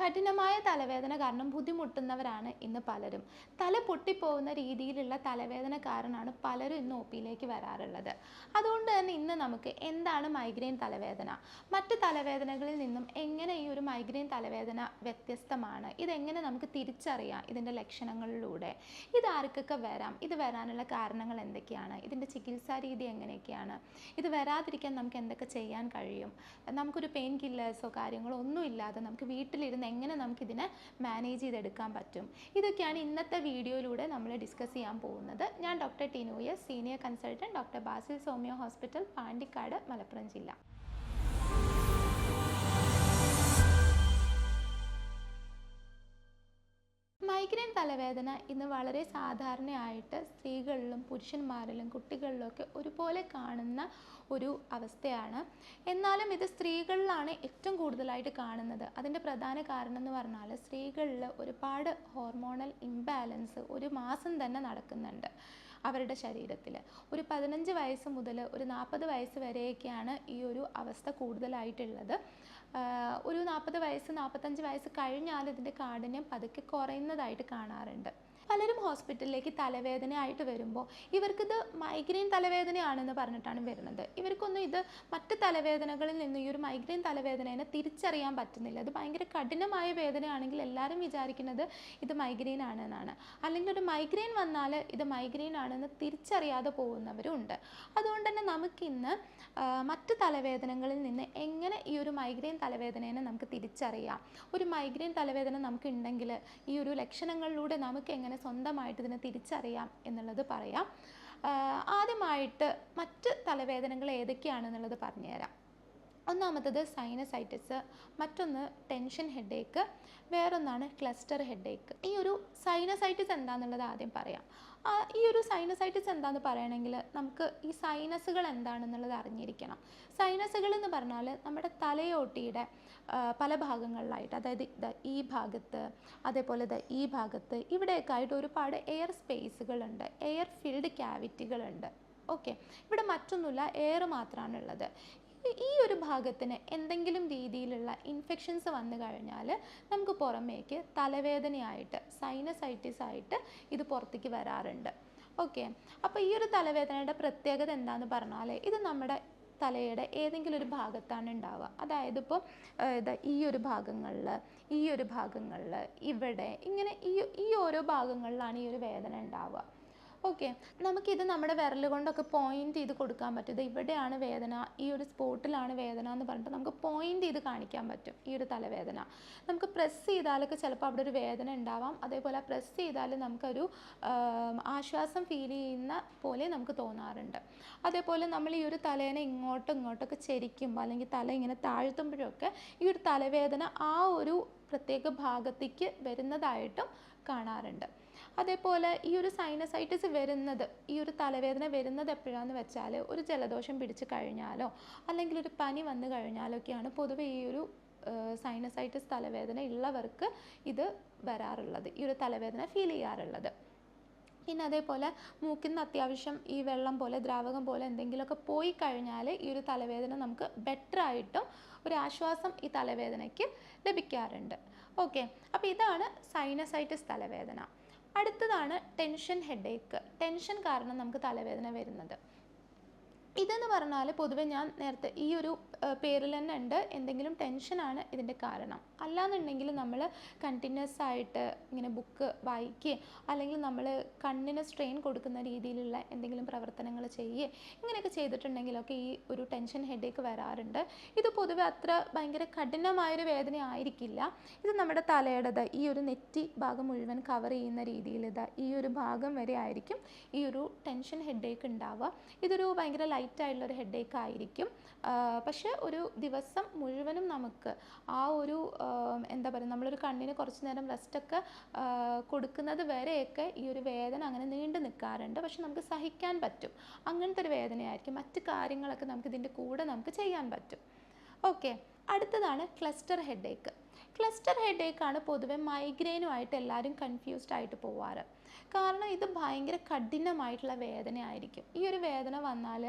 കഠിനമായ തലവേദന കാരണം ബുദ്ധിമുട്ടുന്നവരാണ് ഇന്ന് പലരും. തല പൊട്ടിപ്പോകുന്ന രീതിയിലുള്ള തലവേദന കാരണമാണ് പലരും ഇന്ന് ഒ പിയിലേക്ക് വരാറുള്ളത്. അതുകൊണ്ട് തന്നെ ഇന്ന് നമുക്ക് എന്താണ് മൈഗ്രെയിൻ തലവേദന? മറ്റ് തലവേദനകളിൽ നിന്നും എങ്ങനെ ഈ ഒരു മൈഗ്രെയിൻ തലവേദന വ്യത്യസ്തമാണ്? ഇതെങ്ങനെ നമുക്ക് തിരിച്ചറിയാം ഇതിന്റെ ലക്ഷണങ്ങളിലൂടെ? ഇത് ആർക്കൊക്കെ വരാം? ഇത് വരാനുള്ള കാരണങ്ങൾ എന്തൊക്കെയാണ്? ഇതിന്റെ ചികിത്സാ രീതി എങ്ങനെയൊക്കെയാണ്? ഇത് വരാതിരിക്കാൻ നമുക്ക് എന്തൊക്കെ ചെയ്യാൻ കഴിയും? നമുക്കൊരു പെയിൻ കില്ലേഴ്സോ കാര്യങ്ങളോ ഒന്നും ഇല്ലാതെ നമുക്ക് വീട്ടിലിരുന്ന് എങ്ങനെ നമുക്കിതിനെ മാനേജ് ചെയ്തെടുക്കാൻ പറ്റും? ഇതൊക്കെയാണ് ഇന്നത്തെ വീഡിയോയിലൂടെ നമ്മൾ ഡിസ്കസ് ചെയ്യാൻ പോകുന്നത്. ഞാൻ doctor Tinoya senior consultant doctor Basil homeo hospital Pandikkad Malappuram ജില്ല. മൈഗ്രെയിൻ തലവേദന ഇന്ന് വളരെ സാധാരണയായിട്ട് സ്ത്രീകളിലും പുരുഷന്മാരിലും കുട്ടികളിലും ഒക്കെ ഒരുപോലെ കാണുന്ന ഒരു അവസ്ഥയാണ്. എന്നാലും ഇത് സ്ത്രീകളിലാണ് ഏറ്റവും കൂടുതലായിട്ട് കാണുന്നത്. അതിന്റെ പ്രധാന കാരണം എന്ന് പറഞ്ഞാൽ സ്ത്രീകളിൽ ഒരുപാട് ഹോർമോണൽ ഇംബാലൻസ് ഒരു മാസം തന്നെ നടക്കുന്നുണ്ട്. അവരുടെ ശരീരത്തിൽ ഒരു പതിനഞ്ച് വയസ്സ് മുതൽ ഒരു നാൽപ്പത് വയസ്സ് വരെയൊക്കെയാണ് ഈ ഒരു അവസ്ഥ കൂടുതലായിട്ടുള്ളത്. ഒരു നാൽപ്പത് വയസ്സ് നാൽപ്പത്തഞ്ച് വയസ്സ് കഴിഞ്ഞാൽ ഇതിന്റെ കാഠിന്യം പതുക്കെ കുറയുന്നതായിട്ട് കാണാറുണ്ട്. പലരും ഹോസ്പിറ്റലിലേക്ക് തലവേദനയായിട്ട് വരുമ്പോൾ ഇവർക്കിത് മൈഗ്രെയിൻ തലവേദനയാണെന്ന് പറഞ്ഞിട്ടാണ് വരുന്നത്. ഇവർക്കൊന്നും ഇത് മറ്റ് തലവേദനകളിൽ നിന്ന് ഈ ഒരു മൈഗ്രെയിൻ തലവേദനയെ തിരിച്ചറിയാൻ പറ്റുന്നില്ല. ഇത് ഭയങ്കര കഠിനമായ വേദനയാണെങ്കിൽ എല്ലാവരും വിചാരിക്കുന്നത് ഇത് മൈഗ്രെയിൻ ആണെന്നാണ്. അല്ലെങ്കിൽ ഒരു മൈഗ്രെയിൻ വന്നാൽ ഇത് മൈഗ്രെയിൻ ആണെന്ന് തിരിച്ചറിയാതെ പോകുന്നവരുണ്ട് അതുകൊണ്ട് തന്നെ നമുക്കിന്ന് മറ്റ് തലവേദനകളിൽ നിന്ന് എങ്ങനെ ഈ ഒരു മൈഗ്രെയിൻ തലവേദനയെ നമുക്ക് തിരിച്ചറിയാം? ഒരു മൈഗ്രെയിൻ തലവേദന നമുക്ക് ഉണ്ടെങ്കിൽ ഈ ഒരു ലക്ഷണങ്ങളിലൂടെ നമുക്ക് എങ്ങനെ സ്വന്തമായിട്ട് ഇതിനെ തിരിച്ചറിയാം എന്നുള്ളത് പറയാം. ആദ്യമായിട്ട് മറ്റ് തലവേദനകൾ ഏതൊക്കെയാണെന്നുള്ളത് പറഞ്ഞുതരാം. ഒന്നാമത്തത് സൈനസൈറ്റിസ് മറ്റൊന്ന് ടെൻഷൻ ഹെഡേക്ക് വേറൊന്നാണ് ക്ലസ്റ്റർ ഹെഡേക്ക് ഈ ഒരു സൈനസൈറ്റിസ് എന്താണെന്നുള്ളത് ആദ്യം പറയാം. ഈ ഒരു സൈനസൈറ്റിസ് എന്താണെന്ന് പറയണമെങ്കിൽ നമുക്ക് ഈ സൈനസുകൾ എന്താണെന്നുള്ളത് അറിഞ്ഞിരിക്കണം. സൈനസുകൾ എന്ന് പറഞ്ഞാൽ നമ്മുടെ തലയോട്ടിയുടെ പല ഭാഗങ്ങളിലായിട്ട് അതായത് ദ ഈ ഭാഗത്ത് അതേപോലെ ദ ഈ ഭാഗത്ത് ഇവിടെയൊക്കെ ആയിട്ട് ഒരുപാട് എയർ സ്പേസുകളുണ്ട് എയർ ഫിൽഡ് ക്യാവിറ്റികളുണ്ട് ഓക്കെ ഇവിടെ മറ്റൊന്നുമില്ല എയർ മാത്രമാണ് ഉള്ളത് ഈ- ഒരു ഭാഗത്തിന് എന്തെങ്കിലും രീതിയിലുള്ള ഇൻഫെക്ഷൻസ് വന്നു കഴിഞ്ഞാൽ നമുക്ക് പുറമേക്ക് തലവേദനയായിട്ട് സൈനസൈറ്റിസ് ആയിട്ട് ഇത് പുറത്തേക്ക് വരാറുണ്ട്. ഓക്കെ അപ്പോൾ ഈ ഒരു തലവേദനയുടെ പ്രത്യേകത എന്താണെന്ന് പറഞ്ഞാൽ ഇത് നമ്മുടെ തലയുടെ ഏതെങ്കിലും ഒരു ഭാഗത്താണ് ഉണ്ടാവുക. അതായത് ഇപ്പോൾ ഈ ഒരു ഭാഗങ്ങളിൽ ഈ ഒരു ഭാഗങ്ങളിൽ ഇവിടെ ഇങ്ങനെ ഈ ഈ ഓരോ ഭാഗങ്ങളിലാണ് ഈ ഒരു വേദന ഉണ്ടാവുക. ഓക്കെ. നമുക്കിത് നമ്മുടെ വിരൽ കൊണ്ടൊക്കെ പോയിന്റ് ചെയ്ത് കൊടുക്കാൻ പറ്റും. ഇവിടെയാണ് വേദന. ഈ ഒരു സ്പോട്ടിലാണ് വേദന എന്ന് പറഞ്ഞിട്ട് നമുക്ക് പോയിന്റ് ചെയ്ത് കാണിക്കാൻ പറ്റും ഈ ഒരു തലവേദന. നമുക്ക് പ്രസ് ചെയ്താലൊക്കെ ചിലപ്പോൾ അവിടെ ഒരു വേദന ഉണ്ടാവാം. അതേപോലെ പ്രസ് ചെയ്താൽ നമുക്കൊരു ആശ്വാസം ഫീൽ ചെയ്യുന്ന പോലെ നമുക്ക് തോന്നാറുണ്ട്. അതേപോലെ നമ്മൾ ഈ ഒരു തലേനെ ഇങ്ങോട്ടും ഇങ്ങോട്ടൊക്കെ ചെരിക്കുമ്പോൾ അല്ലെങ്കിൽ തല ഇങ്ങനെ താഴ്ത്തുമ്പോഴൊക്കെ ഈ ഒരു തലവേദന ആ ഒരു പ്രത്യേക ഭാഗത്തേക്ക് വരുന്നതായിട്ടും കാണാറുണ്ട്. അതേപോലെ ഈ ഒരു സൈനസൈറ്റിസ് വരുന്നത് ഈ ഒരു തലവേദന വരുന്നത് എപ്പോഴാന്ന് വെച്ചാൽ ഒരു ജലദോഷം പിടിച്ച് കഴിഞ്ഞാലോ അല്ലെങ്കിൽ ഒരു പനി വന്നു കഴിഞ്ഞാലോ ഒക്കെയാണ് പൊതുവെ ഈ ഒരു സൈനസൈറ്റിസ് തലവേദന ഉള്ളവർക്ക് ഇത് വരാറുള്ളത് ഈ ഒരു തലവേദന ഫീൽ ചെയ്യാറുള്ളത്. പിന്നെ അതേപോലെ മൂക്കിൽ നിന്ന് അത്യാവശ്യം ഈ വെള്ളം പോലെ ദ്രാവകം പോലെ എന്തെങ്കിലുമൊക്കെ പോയി കഴിഞ്ഞാൽ ഈ ഒരു തലവേദന നമുക്ക് ബെറ്റർ ആയിട്ടും ഒരു ആശ്വാസം ഈ തലവേദനയ്ക്ക് ലഭിക്കാറുണ്ട്. ഓക്കെ അപ്പോൾ ഇതാണ് സൈനസൈറ്റിസ് തലവേദന. അടുത്തതാണ് ടെൻഷൻ ഹെഡേക്ക്. ടെൻഷൻ കാരണം നമുക്ക് തലവേദന വരുന്നത്. ഇതെന്ന് പറഞ്ഞാൽ പൊതുവെ ഞാൻ നേരത്തെ ഈ ഒരു പേരിൽ തന്നെ ഉണ്ട്. എന്തെങ്കിലും ടെൻഷനാണ് ഇതിന്റെ കാരണം. അല്ലാന്നുണ്ടെങ്കിൽ നമ്മൾ കണ്ടിന്യൂസ് ആയിട്ട് ഇങ്ങനെ ബുക്ക് വായിക്കുകയും അല്ലെങ്കിൽ നമ്മൾ കണ്ണിന് സ്ട്രെയിൻ കൊടുക്കുന്ന രീതിയിലുള്ള എന്തെങ്കിലും പ്രവർത്തനങ്ങൾ ചെയ്യുകയും ഇങ്ങനെയൊക്കെ ചെയ്തിട്ടുണ്ടെങ്കിലൊക്കെ ഈ ഒരു ടെൻഷൻ ഹെഡേക്ക് വരാറുണ്ട്. ഇത് പൊതുവെ അത്ര ഭയങ്കര കഠിനമായൊരു വേദന ആയിരിക്കില്ല. ഇത് നമ്മുടെ തലയുടേത് ഈ ഒരു നെറ്റി ഭാഗം മുഴുവൻ കവർ ചെയ്യുന്ന രീതിയിൽ ഇതാ ഈ ഒരു ഭാഗം വരെ ആയിരിക്കും ഈ ഒരു ടെൻഷൻ ഹെഡേക്ക് ഉണ്ടാവുക. ഇതൊരു ഭയങ്കര ലൈറ്റ് ആയിട്ടുള്ള ഒരു ഹെഡേക്ക് ആയിരിക്കും. പക്ഷെ ഒരു ദിവസം മുഴുവനും നമുക്ക് ആ ഒരു എന്താ പറയുക നമ്മളൊരു കണ്ണിന് കുറച്ച് നേരം റെസ്റ്റൊക്കെ കൊടുക്കുന്നത് വരെയൊക്കെ ഈ ഒരു വേദന അങ്ങനെ നീണ്ടു നിൽക്കാറുണ്ട്. പക്ഷെ നമുക്ക് സഹിക്കാൻ പറ്റും. അങ്ങനത്തെ ഒരു വേദനയായിരിക്കും. മറ്റ് കാര്യങ്ങളൊക്കെ നമുക്ക് ഇതിന്റെ കൂടെ നമുക്ക് ചെയ്യാൻ പറ്റും. ഓക്കെ. അടുത്തതാണ് ക്ലസ്റ്റർ ഹെഡേക്ക് ക്ലസ്റ്റർ ഹെഡേക്കാണ് പൊതുവെ മൈഗ്രെയിനുമായിട്ട് എല്ലാവരും കൺഫ്യൂസ്ഡ് ആയിട്ട് പോവാറ്. കാരണം ഇത് ഭയങ്കര കഠിനമായിട്ടുള്ള വേദനയായിരിക്കും. ഈ ഒരു വേദന വന്നാൽ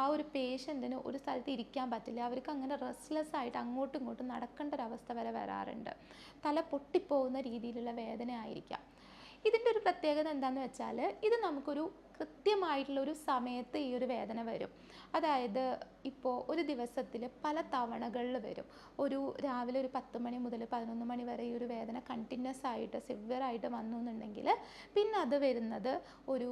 ആ ഒരു പേഷ്യന്റിന് ഒരു സ്ഥലത്ത് ഇരിക്കാൻ പറ്റില്ല. അവർക്ക് അങ്ങനെ റെസ്റ്റ്ലെസ് ആയിട്ട് അങ്ങോട്ടും ഇങ്ങോട്ടും നടക്കേണ്ട ഒരു അവസ്ഥ വരെ വരാറുണ്ട്. തല പൊട്ടിപ്പോകുന്ന രീതിയിലുള്ള വേദന ആയിരിക്കാം ഇതിന്റെ ഒരു പ്രത്യേകത എന്താണെന്ന് വെച്ചാൽ ഇത് നമുക്കൊരു കൃത്യമായിട്ടുള്ള ഒരു സമയത്ത് ഈ ഒരു വേദന വരും. അതായത് ഇപ്പോൾ ഒരു ദിവസത്തിൽ പല തവണകളിൽ വരും. ഒരു രാവിലെ ഒരു പത്ത് മണി മുതൽ പതിനൊന്ന് മണി വരെ ഈ ഒരു വേദന കണ്ടിന്യൂസ് ആയിട്ട് സിവിയർ ആയിട്ട് വന്നു എന്നുണ്ടെങ്കിൽ പിന്നെ അത് വരുന്നത് ഒരു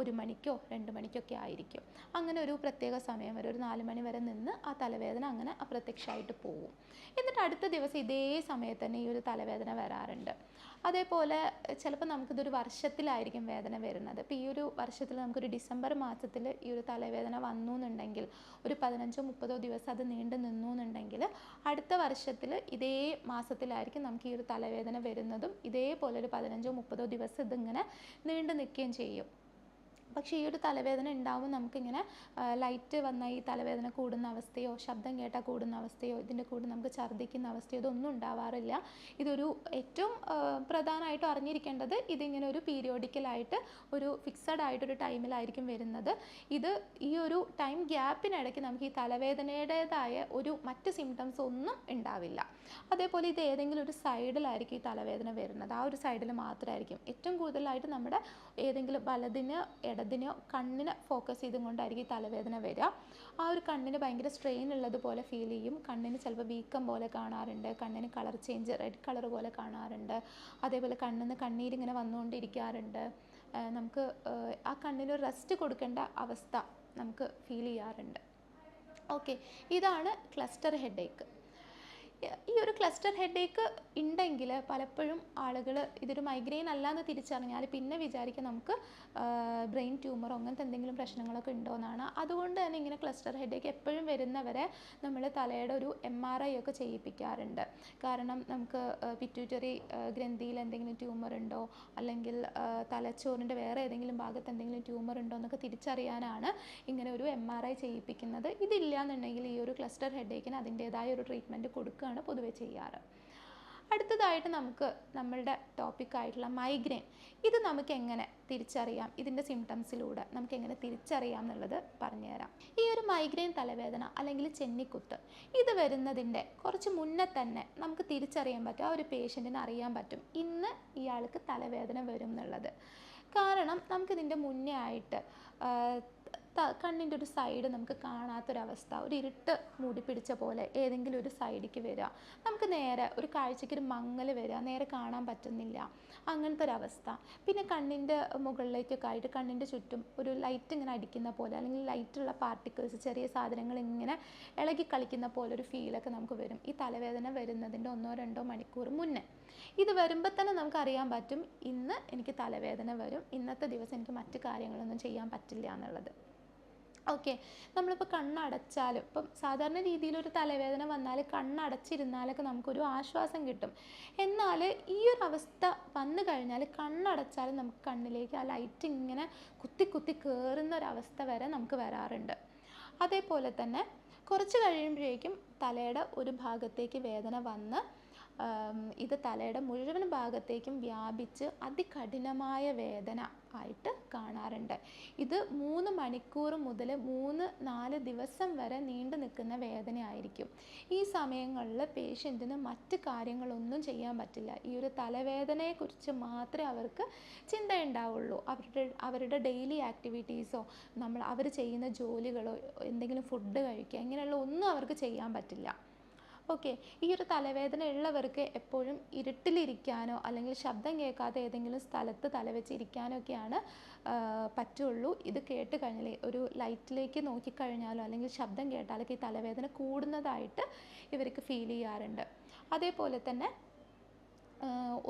ഒരു മണിക്കോ രണ്ട് മണിക്കൊക്കെ ആയിരിക്കും. അങ്ങനെ ഒരു പ്രത്യേക സമയം വരെ ഒരു നാല് മണി വരെ നിന്ന് ആ തലവേദന അങ്ങനെ അപ്രത്യക്ഷമായിട്ട് പോവും എന്നിട്ട് അടുത്ത ദിവസം ഇതേ സമയത്ത് തന്നെ ഈ ഒരു തലവേദന വരാറുണ്ട്. അതേപോലെ ചിലപ്പോൾ നമുക്കിതൊരു വർഷത്തിലായിരിക്കും വേദന വരുന്നത്. അപ്പോൾ ഈ ഒരു വർഷത്തിൽ നമുക്കൊരു ഡിസംബർ മാസത്തിൽ ഈ ഒരു തലവേദന വന്നു എന്നുണ്ടെങ്കിൽ ഒരു പതിനഞ്ചോ മുപ്പതോ ദിവസം അത് നീണ്ടു നിന്നു എന്നുണ്ടെങ്കിൽ അടുത്ത വർഷത്തിൽ ഇതേ മാസത്തിലായിരിക്കും നമുക്ക് ഈ ഒരു തലവേദന വരുന്നതും ഇതേപോലെ ഒരു പതിനഞ്ചോ മുപ്പതോ ദിവസം ഇതിങ്ങനെ നീണ്ടു നിൽക്കുകയും ചെയ്യും. പക്ഷേ ഈ ഒരു തലവേദന ഉണ്ടാവുമ്പോൾ നമുക്കിങ്ങനെ ലൈറ്റ് വന്ന ഈ തലവേദന കൂടുന്ന അവസ്ഥയോ ശബ്ദം കേട്ടാൽ കൂടുന്ന അവസ്ഥയോ ഇതിന്റെ കൂടെ നമുക്ക് ഛർദ്ദിക്കുന്ന അവസ്ഥയോ ഇതൊന്നും ഉണ്ടാവാറില്ല. ഇതൊരു ഏറ്റവും പ്രധാനമായിട്ടും അറിഞ്ഞിരിക്കേണ്ടത് ഇതിങ്ങനെ ഒരു പീരിയോഡിക്കലായിട്ട് ഒരു ഫിക്സഡ് ആയിട്ടൊരു ടൈമിലായിരിക്കും വരുന്നത്. ഇത് ഈ ഒരു ടൈം ഗ്യാപ്പിനിടയ്ക്ക് നമുക്ക് ഈ തലവേദനയുടേതായ ഒരു മറ്റ് സിംറ്റംസ് ഒന്നും ഉണ്ടാവില്ല. അതേപോലെ ഇത് ഏതെങ്കിലും ഒരു സൈഡിലായിരിക്കും ഈ തലവേദന വരുന്നത്. ആ ഒരു സൈഡിൽ മാത്രമായിരിക്കും. ഏറ്റവും കൂടുതലായിട്ട് നമ്മുടെ ഏതെങ്കിലും വലതിന് ഇടതിനോ കണ്ണിന് ഫോക്കസ് ചെയ്തും കൊണ്ടായിരിക്കും തലവേദന വരിക. ആ ഒരു കണ്ണിന് ഭയങ്കര സ്ട്രെയിൻ ഉള്ളതുപോലെ ഫീൽ ചെയ്യും. കണ്ണിന് ചിലപ്പോൾ വീക്കം പോലെ കാണാറുണ്ട്. കണ്ണിന് കളർ ചേഞ്ച് റെഡ് കളർ പോലെ കാണാറുണ്ട്. അതേപോലെ കണ്ണിൽ നിന്ന് കണ്ണീരിങ്ങനെ വന്നുകൊണ്ടിരിക്കാറുണ്ട്. നമുക്ക് ആ, കണ്ണിന് റെസ്റ്റ് കൊടുക്കേണ്ട അവസ്ഥ നമുക്ക് ഫീൽ ചെയ്യാറുണ്ട്. ഓക്കെ ഇതാണ് ക്ലസ്റ്റർ ഹെഡേക്ക് ഈ ഒരു ക്ലസ്റ്റർ ഹെഡേക്ക് ഉണ്ടെങ്കിൽ പലപ്പോഴും ആളുകൾ ഇതൊരു മൈഗ്രെയിൻ അല്ലാന്ന് തിരിച്ചറിഞ്ഞാൽ പിന്നെ വിചാരിക്കുക നമുക്ക് ബ്രെയിൻ ട്യൂമറോ അങ്ങനത്തെ എന്തെങ്കിലും പ്രശ്നങ്ങളൊക്കെ ഉണ്ടോ എന്നാണ്. അതുകൊണ്ട് തന്നെ ഇങ്ങനെ ക്ലസ്റ്റർ ഹെഡേക്ക് എപ്പോഴും വരുന്നവരെ നമ്മൾ തലയുടെ ഒരു എം ആർ ഐ ഒക്കെ ചെയ്യിപ്പിക്കാറുണ്ട്. കാരണം നമുക്ക് പിറ്റ്യൂട്ടറി ഗ്രന്ഥിയിൽ എന്തെങ്കിലും ട്യൂമർ ഉണ്ടോ? അല്ലെങ്കിൽ തലച്ചോറിന്റെ വേറെ ഏതെങ്കിലും ഭാഗത്ത് എന്തെങ്കിലും ട്യൂമർ ഉണ്ടോ എന്നൊക്കെ തിരിച്ചറിയാനാണ് ഇങ്ങനെ ഒരു എം ആർ ഐ ചെയ്യിപ്പിക്കുന്നത്. ഇതില്ല എന്നുണ്ടെങ്കിൽ ഈ ഒരു ക്ലസ്റ്റർ ഹെഡേക്കിന് അതിന്റേതായ ഒരു ട്രീറ്റ്മെന്റ് കൊടുക്കുകയാണ് പൊതുവെ ചെയ്യാറ്. അടുത്തതായിട്ട് നമുക്ക് നമ്മളുടെ ടോപ്പിക്കായിട്ടുള്ള മൈഗ്രെയിൻ ഇത് നമുക്ക് എങ്ങനെ തിരിച്ചറിയാം? ഇതിന്റെ സിംറ്റംസിലൂടെ നമുക്ക് എങ്ങനെ തിരിച്ചറിയാം എന്നുള്ളത് പറഞ്ഞുതരാം. ഈ ഒരു മൈഗ്രെയിൻ തലവേദന അല്ലെങ്കിൽ ചെന്നിക്കുത്ത് ഇത് വരുന്നതിന്റെ കുറച്ച് മുന്നേ തന്നെ നമുക്ക് തിരിച്ചറിയാൻ പറ്റും. ആ ഒരു പേഷ്യന്റിന് അറിയാൻ പറ്റും. ഇന്ന് ഇയാൾക്ക് തലവേദന വരും എന്നുള്ളത്. കാരണം നമുക്കിതിന്റെ മുന്നേ ആയിട്ട് കണ്ണിന്റെ ഒരു സൈഡ് നമുക്ക് കാണാത്തൊരവസ്ഥ ഒരു ഇരുട്ട് മൂടി പിടിച്ച പോലെ ഏതെങ്കിലും ഒരു സൈഡിലേക്ക് വരിക. നമുക്ക് നേരെ ഒരു കാഴ്ചയ്ക്ക് ഒരു മങ്ങൽ വരിക നേരെ കാണാൻ പറ്റുന്നില്ല. അങ്ങനത്തെ ഒരവസ്ഥ പിന്നെ കണ്ണിന്റെ മുകളിലേക്കൊക്കെ ആയിട്ട് കണ്ണിന്റെ ചുറ്റും ഒരു ലൈറ്റ് ഇങ്ങനെ അടിക്കുന്ന പോലെ അല്ലെങ്കിൽ ലൈറ്റുള്ള പാർട്ടിക്കിൾസ് ചെറിയ സാധനങ്ങൾ ഇങ്ങനെ ഇളകി കളിക്കുന്ന പോലെ ഒരു ഫീലൊക്കെ നമുക്ക് വരും. ഈ തലവേദന വരുന്നതിന്റെ ഒന്നോ രണ്ടോ മണിക്കൂർ മുന്നേ. ഇത് വരുമ്പോൾ തന്നെ നമുക്ക് അറിയാൻ പറ്റും ഇന്ന് എനിക്ക് തലവേദന വരും ഇന്നത്തെ ദിവസം എനിക്ക് മറ്റു കാര്യങ്ങളൊന്നും ചെയ്യാൻ പറ്റില്ല എന്നുള്ളത്. ഓക്കെ. നമ്മളിപ്പോൾ കണ്ണടച്ചാലും ഇപ്പം സാധാരണ രീതിയിൽ ഒരു തലവേദന വന്നാൽ കണ്ണടച്ചിരുന്നാലൊക്കെ നമുക്കൊരു ആശ്വാസം കിട്ടും. എന്നാൽ ഈ ഒരു അവസ്ഥ വന്നു കഴിഞ്ഞാൽ കണ്ണടച്ചാലും നമുക്ക് കണ്ണിലേക്ക് ആ ലൈറ്റ് ഇങ്ങനെ കുത്തി കുത്തി കയറുന്ന ഒരവസ്ഥ വരെ നമുക്ക് വരാറുണ്ട്. അതേപോലെ തന്നെ കുറച്ച് കഴിയുമ്പോഴേക്കും തലയുടെ ഒരു ഭാഗത്തേക്ക് വേദന വന്ന് ഇത് തലയുടെ മുഴുവൻ ഭാഗത്തേക്കും വ്യാപിച്ച് അതികഠിനമായ വേദന ആയിട്ട് കാണാറുണ്ട്. ഇത് മൂന്ന് മണിക്കൂർ മുതൽ മൂന്ന് നാല് ദിവസം വരെ നീണ്ടു നിൽക്കുന്ന വേദനയായിരിക്കും. ഈ സമയങ്ങളിൽ പേഷ്യന്റിന് മറ്റ് കാര്യങ്ങളൊന്നും ചെയ്യാൻ പറ്റില്ല. ഈ ഒരു തലവേദനയെക്കുറിച്ച് മാത്രമേ അവർക്ക് ചിന്തയുണ്ടാവുള്ളൂ. അവരുടെ അവരുടെ ഡെയിലി ആക്ടിവിറ്റീസോ നമ്മൾ അവർ ചെയ്യുന്ന ജോലികളോ എന്തെങ്കിലും ഫുഡ് കഴിക്കുക ഇങ്ങനെയുള്ള ഒന്നും അവർക്ക് ചെയ്യാൻ പറ്റില്ല. ഓക്കെ. ഈ ഒരു തലവേദന ഉള്ളവർക്ക് എപ്പോഴും ഇരുട്ടിലിരിക്കാനോ അല്ലെങ്കിൽ ശബ്ദം കേൾക്കാതെ ഏതെങ്കിലും സ്ഥലത്ത് തലവെച്ച് ഇരിക്കാനോ ഒക്കെയാണ് പറ്റുള്ളൂ. ഇത് കേട്ട് കഴിഞ്ഞാൽ ഒരു ലൈറ്റിലേക്ക് നോക്കിക്കഴിഞ്ഞാലോ അല്ലെങ്കിൽ ശബ്ദം കേട്ടാലൊക്കെ ഈ തലവേദന കൂടുന്നതായിട്ട് ഇവർക്ക് ഫീൽ ചെയ്യാറുണ്ട്. അതേപോലെ തന്നെ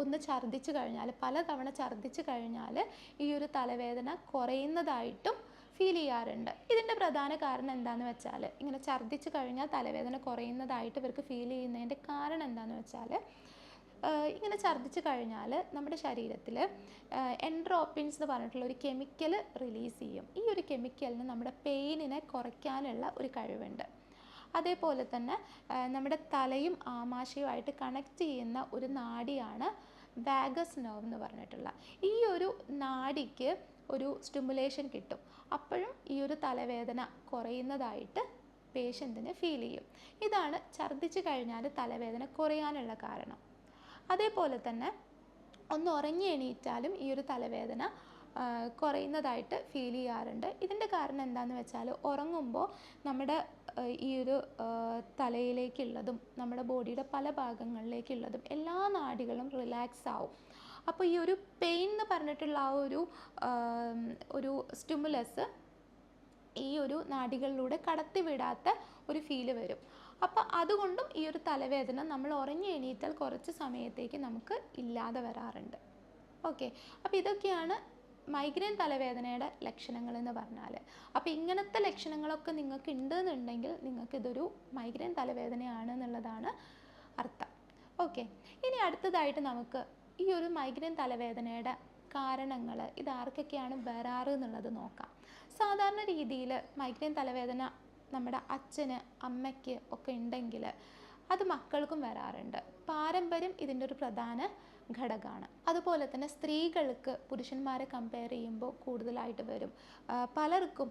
ഒന്ന് ഛർദ്ദിച്ചു കഴിഞ്ഞാൽ പല തവണ ഛർദ്ദിച്ചു കഴിഞ്ഞാൽ ഈ ഒരു തലവേദന കുറയുന്നതായിട്ടും ഫീൽ ചെയ്യാറുണ്ട്. ഇതിന്റെ പ്രധാന കാരണം എന്താണെന്ന് വെച്ചാൽ ഇങ്ങനെ ഛർദ്ദിച്ചു കഴിഞ്ഞാൽ തലവേദന കുറയുന്നതായിട്ട് ഇവർക്ക് ഫീൽ ചെയ്യുന്നതിന്റെ കാരണം എന്താണെന്ന് വെച്ചാൽ ഇങ്ങനെ ഛർദ്ദിച്ചു കഴിഞ്ഞാൽ നമ്മുടെ ശരീരത്തിൽ എൻഡ്രോപ്പിൻസ് എന്ന് പറഞ്ഞിട്ടുള്ള ഒരു കെമിക്കൽ റിലീസ് ചെയ്യും. ഈ ഒരു കെമിക്കലിന് നമ്മുടെ പെയിനിനെ കുറയ്ക്കാനുള്ള ഒരു കഴിവുണ്ട്. അതേപോലെ തന്നെ നമ്മുടെ തലയും ആമാശയവുമായിട്ട് കണക്ട് ചെയ്യുന്ന ഒരു നാഡിയാണ് വാഗസ് നെർവ് എന്ന് പറഞ്ഞിട്ടുള്ള. ഈ ഒരു നാഡിക്ക് ഒരു സ്റ്റിമുലേഷൻ കിട്ടും. അപ്പോഴും ഈ ഒരു തലവേദന കുറയുന്നതായിട്ട് പേഷ്യന്റിന് ഫീൽ ചെയ്യും. ഇതാണ് ഛർദ്ദിച്ചു കഴിഞ്ഞാൽ തലവേദന കുറയാനുള്ള കാരണം. അതേപോലെ തന്നെ ഒന്ന് ഉറങ്ങി എണീറ്റാലും ഈ ഒരു തലവേദന കുറയുന്നതായിട്ട് ഫീൽ ചെയ്യാറുണ്ട്. ഇതിന്റെ കാരണം എന്താണെന്ന് വെച്ചാൽ ഉറങ്ങുമ്പോൾ നമ്മുടെ ഈ ഒരു തലയിലേക്കുള്ളതും നമ്മുടെ ബോഡിയുടെ പല ഭാഗങ്ങളിലേക്കുള്ളതും എല്ലാ നാടികളും റിലാക്സ് ആവും. അപ്പോൾ ഈ ഒരു പെയിൻ എന്ന് പറഞ്ഞിട്ടുള്ള ആ ഒരു ഒരു സ്റ്റിമുലസ് ഈ ഒരു നാടികളിലൂടെ കടത്തിവിടാത്ത ഒരു ഫീൽ വരും. അപ്പോൾ അതുകൊണ്ടും ഈ ഒരു തലവേദന നമ്മൾ ഉറങ്ങി എണീറ്റാൽ കുറച്ച് സമയത്തേക്ക് നമുക്ക് ഇല്ലാതെ വരാറുണ്ട്. ഓക്കെ. അപ്പോൾ ഇതൊക്കെയാണ് മൈഗ്രെയിൻ തലവേദനയുടെ ലക്ഷണങ്ങൾ എന്ന് പറഞ്ഞാൽ അപ്പോൾ ഇങ്ങനത്തെ ലക്ഷണങ്ങളൊക്കെ നിങ്ങൾക്ക് ഉണ്ടെന്നുണ്ടെങ്കിൽ നിങ്ങൾക്കിതൊരു മൈഗ്രെയിൻ തലവേദനയാണ് എന്നുള്ളതാണ് അർത്ഥം. ഓക്കെ. ഇനി അടുത്തതായിട്ട് നമുക്ക് ഈ ഒരു മൈഗ്രെയിൻ തലവേദനയുടെ കാരണങ്ങൾ ഇതാർക്കൊക്കെയാണ് വരാറ് എന്നുള്ളത് നോക്കാം. സാധാരണ രീതിയിൽ മൈഗ്രെയിൻ തലവേദന നമ്മുടെ അച്ഛന് അമ്മയ്ക്ക് ഒക്കെ ഉണ്ടെങ്കിൽ അത് മക്കൾക്കും വരാറുണ്ട്. പാരമ്പര്യം ഇതിന്റെ ഒരു പ്രധാന ഘടകമാണ്. അതുപോലെ തന്നെ സ്ത്രീകൾക്ക് പുരുഷന്മാരെ കമ്പയർ ചെയ്യുമ്പോൾ കൂടുതലായിട്ട് വരും. പലർക്കും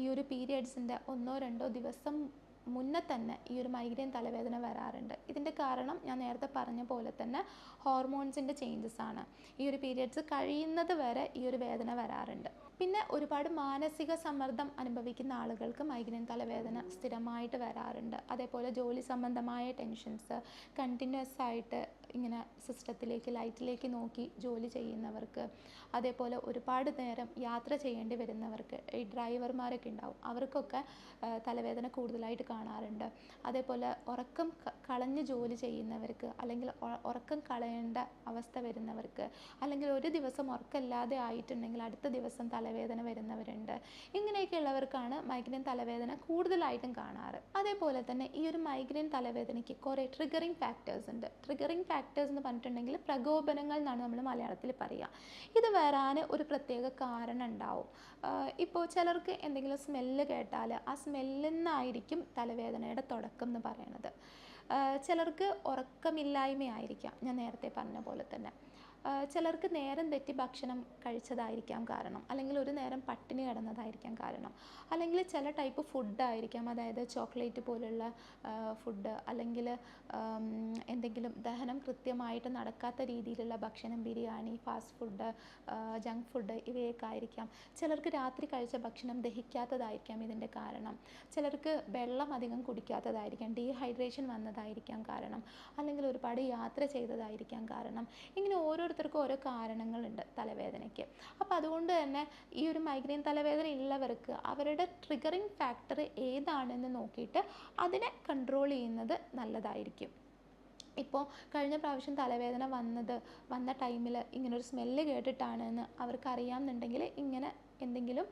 ഈ ഒരു പീരിയഡ്സിന്റെ ഒന്നോ രണ്ടോ ദിവസം മുന്നേ തന്നെ ഈ ഒരു മൈഗ്രെയിൻ തലവേദന വരാറുണ്ട്. ഇതിന്റെ കാരണം ഞാൻ നേരത്തെ പറഞ്ഞ പോലെ തന്നെ ഹോർമോൺസിന്റെ ചേഞ്ചസ് ആണ്. ഈ ഒരു പീരിയഡ്സ് കഴിയുന്നത് വരെ ഈ ഒരു വേദന വരാറുണ്ട്. പിന്നെ ഒരുപാട് മാനസിക സമ്മർദ്ദം അനുഭവിക്കുന്ന ആളുകൾക്ക് മൈഗ്രെയിൻ തലവേദന സ്ഥിരമായിട്ട് വരാറുണ്ട്. അതേപോലെ ജോലി സംബന്ധമായ ടെൻഷൻസ് കണ്ടിന്യൂസ് ആയിട്ട് ഇങ്ങനെ സിസ്റ്റത്തിലേക്ക് ലൈറ്റിലേക്ക് നോക്കി ജോലി ചെയ്യുന്നവർക്ക് അതേപോലെ ഒരുപാട് നേരം യാത്ര ചെയ്യേണ്ടി വരുന്നവർക്ക് ഈ ഡ്രൈവർമാരൊക്കെ ഉണ്ടാവും. അവർക്കൊക്കെ തലവേദന കൂടുതലായിട്ട് കാണാറുണ്ട്. അതേപോലെ ഉറക്കം കളഞ്ഞ് ജോലി ചെയ്യുന്നവർക്ക് അല്ലെങ്കിൽ ഉറക്കം കളയേണ്ട അവസ്ഥ വരുന്നവർക്ക് അല്ലെങ്കിൽ ഒരു ദിവസം ഉറക്കമില്ലാതെ ആയിട്ടുണ്ടെങ്കിൽ അടുത്ത ദിവസം തലവേദന വരുന്നവരുണ്ട്. ഇങ്ങനെയൊക്കെയുള്ളവർക്കാണ് മൈഗ്രെയിൻ തലവേദന കൂടുതലായിട്ടും കാണാറ്. അതേപോലെ തന്നെ ഈ ഒരു മൈഗ്രെയിൻ തലവേദനയ്ക്ക് കുറേ ട്രിഗറിങ് ഫാക്ടേഴ്സ് ഉണ്ട്. ട്രിഗറിങ് ഫാക്ടേഴ്സ് എന്ന് പറഞ്ഞിട്ടുണ്ടെങ്കിൽ പ്രകോപനങ്ങൾ എന്നാണ് നമ്മൾ മലയാളത്തിൽ പറയുക. ഇത് വരാൻ ഒരു പ്രത്യേക കാരണം ഉണ്ടാവും. ഇപ്പോൾ ചിലർക്ക് എന്തെങ്കിലും സ്മെല്ല് കേട്ടാൽ ആ സ്മെല്ലിൽ നിന്നായിരിക്കും തലവേദനയുടെ തുടക്കം എന്ന് പറയുന്നത് ചിലർക്ക് ഉറക്കമില്ലായ്മയായിരിക്കാം. ഞാൻ നേരത്തെ പറഞ്ഞ പോലെ തന്നെ. ചിലർക്ക് നേരം തെറ്റി ഭക്ഷണം കഴിച്ചതായിരിക്കാം കാരണം അല്ലെങ്കിൽ ഒരു നേരം പട്ടിണി കിടന്നതായിരിക്കാം കാരണം അല്ലെങ്കിൽ ചില ടൈപ്പ് ഫുഡായിരിക്കാം അതായത് ചോക്ലേറ്റ് പോലുള്ള ഫുഡ് അല്ലെങ്കിൽ എന്തെങ്കിലും ദഹനം കൃത്യമായിട്ട് നടക്കാത്ത രീതിയിലുള്ള ഭക്ഷണം biryani fast food junk food ഇവയൊക്കെ ആയിരിക്കാം. ചിലർക്ക് രാത്രി കഴിച്ച ഭക്ഷണം ദഹിക്കാത്തതായിരിക്കാം ഇതിന്റെ കാരണം. ചിലർക്ക് വെള്ളം അധികം കുടിക്കാത്തതായിരിക്കാം ഡീഹൈഡ്രേഷൻ വന്നതായിരിക്കാം കാരണം അല്ലെങ്കിൽ ഒരുപാട് യാത്ര ചെയ്തതായിരിക്കാം കാരണം. ഇങ്ങനെ ഓരോരുത്തർക്കും ഓരോ കാരണങ്ങളുണ്ട് തലവേദനയ്ക്ക്. അപ്പോൾ അതുകൊണ്ട് തന്നെ ഈ ഒരു മൈഗ്രെയിൻ തലവേദന ഉള്ളവർക്ക് അവരുടെ ട്രിഗറിങ് ഫാക്ടർ ഏതാണെന്ന് നോക്കിയിട്ട് അതിനെ കൺട്രോൾ ചെയ്യുന്നത് നല്ലതായിരിക്കും. ഇപ്പോൾ കഴിഞ്ഞ പ്രാവശ്യം തലവേദന വന്നത് വന്ന ടൈമിൽ ഇങ്ങനെ ഒരു സ്മെല്ല് കേട്ടിട്ടാണെന്ന് അവർക്ക് അറിയാമെന്നുണ്ടെങ്കിൽ ഇങ്ങനെ എന്തെങ്കിലും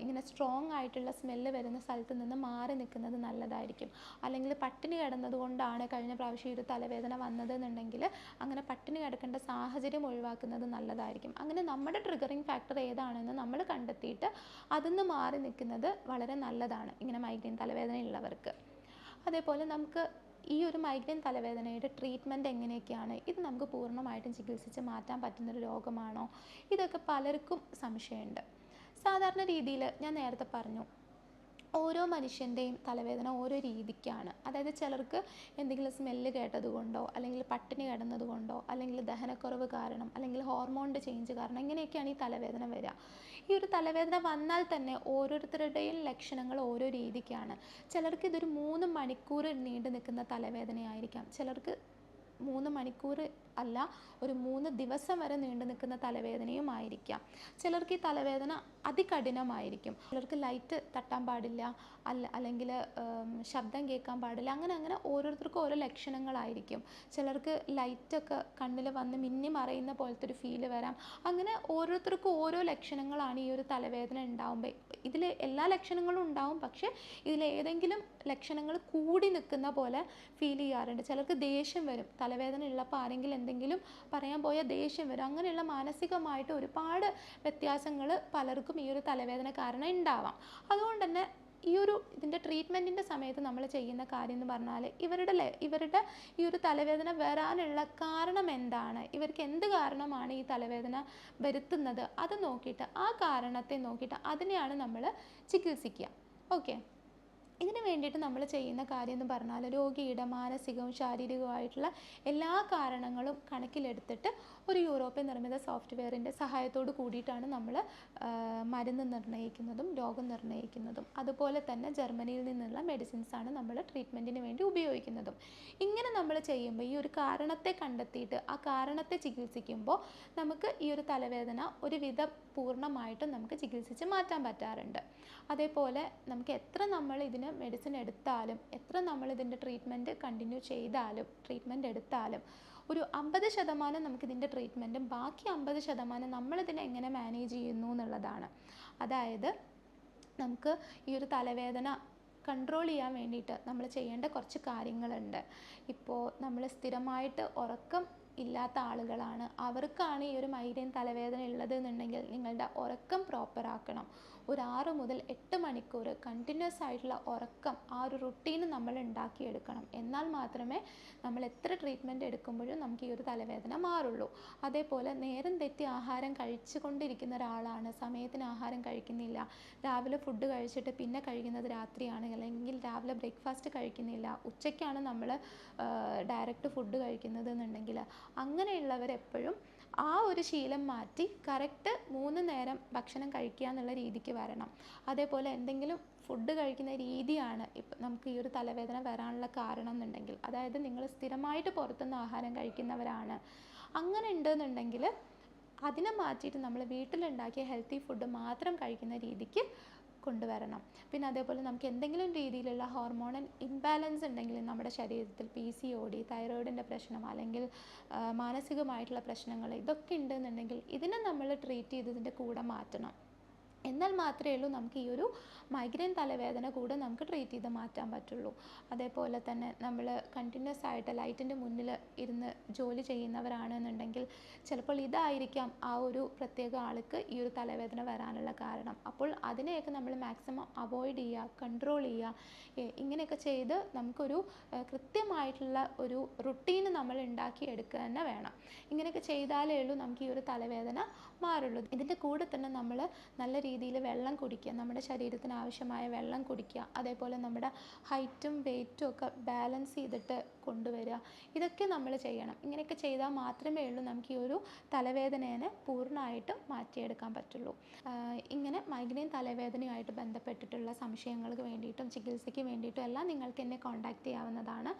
ഇങ്ങനെ സ്ട്രോങ് ആയിട്ടുള്ള സ്മെല്ല് വരുന്ന സ്ഥലത്ത് നിന്ന് മാറി നിൽക്കുന്നത് നല്ലതായിരിക്കും. അല്ലെങ്കിൽ പട്ടിണി കിടന്നത് കൊണ്ടാണ് കഴിഞ്ഞ പ്രാവശ്യം ഒരു തലവേദന വന്നതെന്നുണ്ടെങ്കിൽ അങ്ങനെ പട്ടിണി കിടക്കേണ്ട സാഹചര്യം ഒഴിവാക്കുന്നത് നല്ലതായിരിക്കും. അങ്ങനെ നമ്മുടെ ട്രിഗറിങ് ഫാക്ടർ ഏതാണെന്ന് നമ്മൾ കണ്ടെത്തിയിട്ട് അതിൽ നിന്ന് മാറി നിൽക്കുന്നത് വളരെ നല്ലതാണ് ഇങ്ങനെ മൈഗ്രെയിൻ തലവേദന ഉള്ളവർക്ക്. അതേപോലെ നമുക്ക് ഈ ഒരു മൈഗ്രെയിൻ തലവേദനയുടെ ട്രീറ്റ്മെന്റ് എങ്ങനെയൊക്കെയാണ്? ഇത് നമുക്ക് പൂർണമായിട്ടും ചികിത്സിച്ച് മാറ്റാൻ പറ്റുന്നൊരു രോഗമാണോ? ഇതൊക്കെ പലർക്കും സംശയമുണ്ട്. സാധാരണ രീതിയിൽ ഞാൻ നേരത്തെ പറഞ്ഞു ഓരോ മനുഷ്യന്റെയും തലവേദന ഓരോ രീതിക്കാണ്. അതായത് ചിലർക്ക് എന്തെങ്കിലും സ്മെല്ല് കേട്ടതുകൊണ്ടോ അല്ലെങ്കിൽ പട്ടിണി കിടന്നതുകൊണ്ടോ അല്ലെങ്കിൽ ദഹനക്കുറവ് കാരണം അല്ലെങ്കിൽ ഹോർമോണിന്റെ ചേഞ്ച് കാരണം ഇങ്ങനെയൊക്കെയാണ് ഈ തലവേദന വരിക. ഈ ഒരു തലവേദന വന്നാൽ തന്നെ ഓരോരുത്തരുടെയും ലക്ഷണങ്ങൾ ഓരോ രീതിക്കാണ്. ചിലർക്ക് ഇതൊരു മൂന്ന് മണിക്കൂർ നീണ്ടു നിൽക്കുന്ന തലവേദനയായിരിക്കാം. ചിലർക്ക് മൂന്ന് മണിക്കൂർ അല്ല ഒരു മൂന്ന് ദിവസം വരെ നീണ്ടു നിൽക്കുന്ന തലവേദനയും ആയിരിക്കാം ചിലർക്ക് ഈ തലവേദന അതികഠിനമായിരിക്കും. ചിലർക്ക് ലൈറ്റ് തട്ടാൻ പാടില്ല അല്ല അല്ലെങ്കിൽ ശബ്ദം കേൾക്കാൻ പാടില്ല അങ്ങനെ അങ്ങനെ ഓരോരുത്തർക്കും ഓരോ ലക്ഷണങ്ങളായിരിക്കും. ചിലർക്ക് ലൈറ്റൊക്കെ കണ്ണിൽ വന്ന് മിന്നി മറയുന്ന പോലത്തെ ഒരു ഫീൽ വരാം. അങ്ങനെ ഓരോരുത്തർക്കും ഓരോ ലക്ഷണങ്ങളാണ് ഈ ഒരു തലവേദന ഉണ്ടാവുമ്പോൾ ഇതിൽ എല്ലാ ലക്ഷണങ്ങളും ഉണ്ടാവും പക്ഷേ ഇതിൽ ഏതെങ്കിലും ലക്ഷണങ്ങൾ കൂടി നിൽക്കുന്ന പോലെ ഫീൽ ചെയ്യാറുണ്ട്. ചിലർക്ക് ദേഷ്യം വരും. തലവേദന ഉള്ളപ്പോൾ ആരെങ്കിലും എന്തെങ്കിലും പറയാൻ പോയ ദേഷ്യം വരും. അങ്ങനെയുള്ള മാനസികമായിട്ട് ഒരുപാട് വ്യത്യാസങ്ങൾ പലർക്കും ഈ ഒരു തലവേദന കാരണം ഉണ്ടാവാം. അതുകൊണ്ട് തന്നെ ഈ ഒരു ഇതിന്റെ ട്രീറ്റ്മെന്റിന്റെ സമയത്ത് നമ്മൾ ചെയ്യുന്ന കാര്യം എന്ന് പറഞ്ഞാൽ ഇവരുടെ ഇവരുടെ ഈ ഒരു തലവേദന വരാനുള്ള കാരണം എന്താണ്? ഇവർക്ക് എന്ത് കാരണമാണ് ഈ തലവേദന വരുത്തുന്നത്? അത് നോക്കിയിട്ട് ആ കാരണത്തെ നോക്കിയിട്ട് അതിനെയാണ് നമ്മൾ ചികിത്സിക്കുക. ഓക്കെ? ഇതിന് വേണ്ടിയിട്ട് നമ്മൾ ചെയ്യുന്ന കാര്യം എന്ന് പറഞ്ഞാൽ രോഗിയുടെ മാനസികവും ശാരീരികവുമായിട്ടുള്ള എല്ലാ കാരണങ്ങളും കണക്കിലെടുത്തിട്ട് ഒരു യൂറോപ്യൻ നിർമ്മിത സോഫ്റ്റ്വെയറിന്റെ സഹായത്തോട് കൂടിയിട്ടാണ് നമ്മൾ മരുന്ന് നിർണയിക്കുന്നതും രോഗം നിർണയിക്കുന്നതും. അതുപോലെ തന്നെ ജർമ്മനിയിൽ നിന്നുള്ള മെഡിസിൻസ് ആണ് നമ്മൾ ട്രീറ്റ്മെന്റിന് വേണ്ടി ഉപയോഗിക്കുന്നതും. ഇങ്ങനെ നമ്മൾ ചെയ്യുമ്പോൾ ഈ ഒരു കാരണത്തെ കണ്ടെത്തിയിട്ട് ആ കാരണത്തെ ചികിത്സിക്കുമ്പോൾ നമുക്ക് ഈ ഒരു തലവേദന ഒരുവിധം പൂർണമായിട്ടും നമുക്ക് ചികിത്സിച്ച് മാറ്റാൻ പറ്റാറുണ്ട്. അതേപോലെ നമുക്ക് എത്ര നമ്മൾ ഇതിന് മെഡിസിൻ എടുത്താലും എത്ര നമ്മൾ ഇതിന്റെ ട്രീറ്റ്മെന്റ് കണ്ടിന്യൂ ചെയ്താലും ട്രീറ്റ്മെന്റ് എടുത്താലും ഒരു അമ്പത് ശതമാനം നമുക്കിതിന്റെ ട്രീറ്റ്മെന്റും ബാക്കി അമ്പത് ശതമാനം നമ്മളിതിനെ എങ്ങനെ മാനേജ് ചെയ്യുന്നു എന്നുള്ളതാണ്. അതായത് നമുക്ക് ഈ ഒരു തലവേദന കൺട്രോൾ ചെയ്യാൻ വേണ്ടിയിട്ട് നമ്മൾ ചെയ്യേണ്ട കുറച്ച് കാര്യങ്ങളുണ്ട്. ഇപ്പോൾ നമ്മൾ സ്ഥിരമായിട്ട് ഉറക്കം ഇല്ലാത്ത ആളുകളാണ്. അവർക്കാണ് ഈ ഒരു മൈഗ്രെയിൻ തലവേദന ഉള്ളത് എന്നുണ്ടെങ്കിൽ നിങ്ങളുടെ ഉറക്കം പ്രോപ്പർ ആക്കണം. ഒരു ആറ് മുതൽ എട്ട് മണിക്കൂർ കണ്ടിന്യൂസ് ആയിട്ടുള്ള ഉറക്കം ആ ഒരു റുട്ടീന് നമ്മൾ ഉണ്ടാക്കിയെടുക്കണം. എന്നാൽ മാത്രമേ നമ്മൾ എത്ര ട്രീറ്റ്മെന്റ് എടുക്കുമ്പോഴും നമുക്ക് ഈ ഒരു തലവേദന മാറുള്ളൂ. അതേപോലെ നേരം തെറ്റി ആഹാരം കഴിച്ചുകൊണ്ടിരിക്കുന്ന ഒരാളാണ് സമയത്തിന് ആഹാരം കഴിക്കുന്നില്ല രാവിലെ ഫുഡ് കഴിച്ചിട്ട് പിന്നെ കഴിക്കുന്നത് രാത്രിയാണ് അല്ലെങ്കിൽ രാവിലെ ബ്രേക്ക്ഫാസ്റ്റ് കഴിക്കുന്നില്ല ഉച്ചയ്ക്കാണ് നമ്മൾ ഡയറക്റ്റ് ഫുഡ് കഴിക്കുന്നത് എന്നുണ്ടെങ്കിൽ അങ്ങനെയുള്ളവരെപ്പോഴും ആ ഒരു ശീലം മാറ്റി കറക്റ്റ് മൂന്ന് നേരം ഭക്ഷണം കഴിക്കുക എന്നുള്ള രീതിക്ക് വരണം. അതേപോലെ എന്തെങ്കിലും ഫുഡ് കഴിക്കുന്ന രീതിയാണ് ഇപ്പം നമുക്ക് ഈ ഒരു തലവേദന വരാനുള്ള കാരണം എന്നുണ്ടെങ്കിൽ അതായത് നിങ്ങൾ സ്ഥിരമായിട്ട് പുറത്തുനിന്ന് ആഹാരം കഴിക്കുന്നവരാണ്. അങ്ങനെ ഉണ്ടെന്നുണ്ടെങ്കിൽ അതിനെ മാറ്റിയിട്ട് നമ്മൾ വീട്ടിലുണ്ടാക്കിയ ഹെൽത്തി ഫുഡ് മാത്രം കഴിക്കുന്ന രീതിക്ക് കൊണ്ടുവരണം. പിന്നെ അതേപോലെ നമുക്ക് എന്തെങ്കിലും രീതിയിലുള്ള ഹോർമോണൽ ഇംബാലൻസ് ഉണ്ടെങ്കിൽ നമ്മുടെ ശരീരത്തിൽ പി സി ഒ ഡി തൈറോയിഡിന്റെ പ്രശ്നം അല്ലെങ്കിൽ മാനസികമായിട്ടുള്ള പ്രശ്നങ്ങൾ ഇതൊക്കെ ഉണ്ടെന്നുണ്ടെങ്കിൽ ഇതിനെ നമ്മൾ ട്രീറ്റ് ചെയ്ത് ഇതിന്റെ കൂടെ മാറ്റണം. എന്നാൽ മാത്രമേ ഉള്ളൂ നമുക്ക് ഈ ഒരു മൈഗ്രെയിൻ തലവേദന കൂടെ നമുക്ക് ട്രീറ്റ് ചെയ്ത് മാറ്റാൻ പറ്റുള്ളൂ. അതേപോലെ തന്നെ നമ്മൾ കണ്ടിന്യൂസ് ആയിട്ട് ലൈറ്റിന്റെ മുന്നിൽ ഇരുന്ന് ജോലി ചെയ്യുന്നവരാണെന്നുണ്ടെങ്കിൽ ചിലപ്പോൾ ഇതായിരിക്കാം ആ ഒരു പ്രത്യേക ആൾക്ക് ഈ ഒരു തലവേദന വരാനുള്ള കാരണം. അപ്പോൾ അതിനെയൊക്കെ നമ്മൾ മാക്സിമം അവോയ്ഡ് ചെയ്യുക കൺട്രോൾ ചെയ്യുക. ഇങ്ങനെയൊക്കെ ചെയ്ത് നമുക്കൊരു കൃത്യമായിട്ടുള്ള ഒരു റുട്ടീന് നമ്മൾ ഉണ്ടാക്കി എടുക്കുക തന്നെ വേണം. ഇങ്ങനെയൊക്കെ ചെയ്താലേ ഉള്ളൂ നമുക്ക് ഈ ഒരു തലവേദന മാറുള്ളൂ. ഇതിന്റെ കൂടെ തന്നെ നമ്മൾ നല്ല രീതിയിൽ വെള്ളം കുടിക്കുക. നമ്മുടെ ശരീരത്തിന് ആവശ്യമായ വെള്ളം കുടിക്കുക അതേപോലെ നമ്മുടെ ഹൈറ്റും വെയിറ്റും ഒക്കെ ബാലൻസ് ചെയ്തിട്ട് കൊണ്ടുവരിക. ഇതൊക്കെ നമ്മൾ ചെയ്യണം. ഇങ്ങനെയൊക്കെ ചെയ്താൽ മാത്രമേ ഉള്ളൂ നമുക്ക് ഈ ഒരു തലവേദനേനെ പൂർണമായിട്ടും മാറ്റിയെടുക്കാൻ പറ്റുള്ളൂ. ഇങ്ങനെ മൈഗ്രെയിൻ തലവേദനയുമായിട്ട് ബന്ധപ്പെട്ടിട്ടുള്ള സംശയങ്ങൾക്ക് വേണ്ടിയിട്ടും ചികിത്സയ്ക്ക് വേണ്ടിയിട്ടും എല്ലാം നിങ്ങൾക്ക് എന്നെ കോൺടാക്റ്റ് ചെയ്യാവുന്നതാണ്.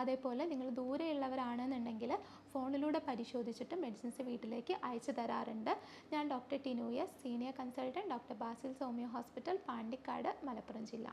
അതേപോലെ നിങ്ങൾ ദൂരെയുള്ളവരാണെന്നുണ്ടെങ്കിൽ ഫോണിലൂടെ പരിശോധിച്ചിട്ട് മെഡിസിൻസ് വീട്ടിലേക്ക് അയച്ചു തരാറുണ്ട്. ഞാൻ doctor Tinu S senior consultant doctor Basil homeo hospital Pandikkad Malappuram ജില്ല.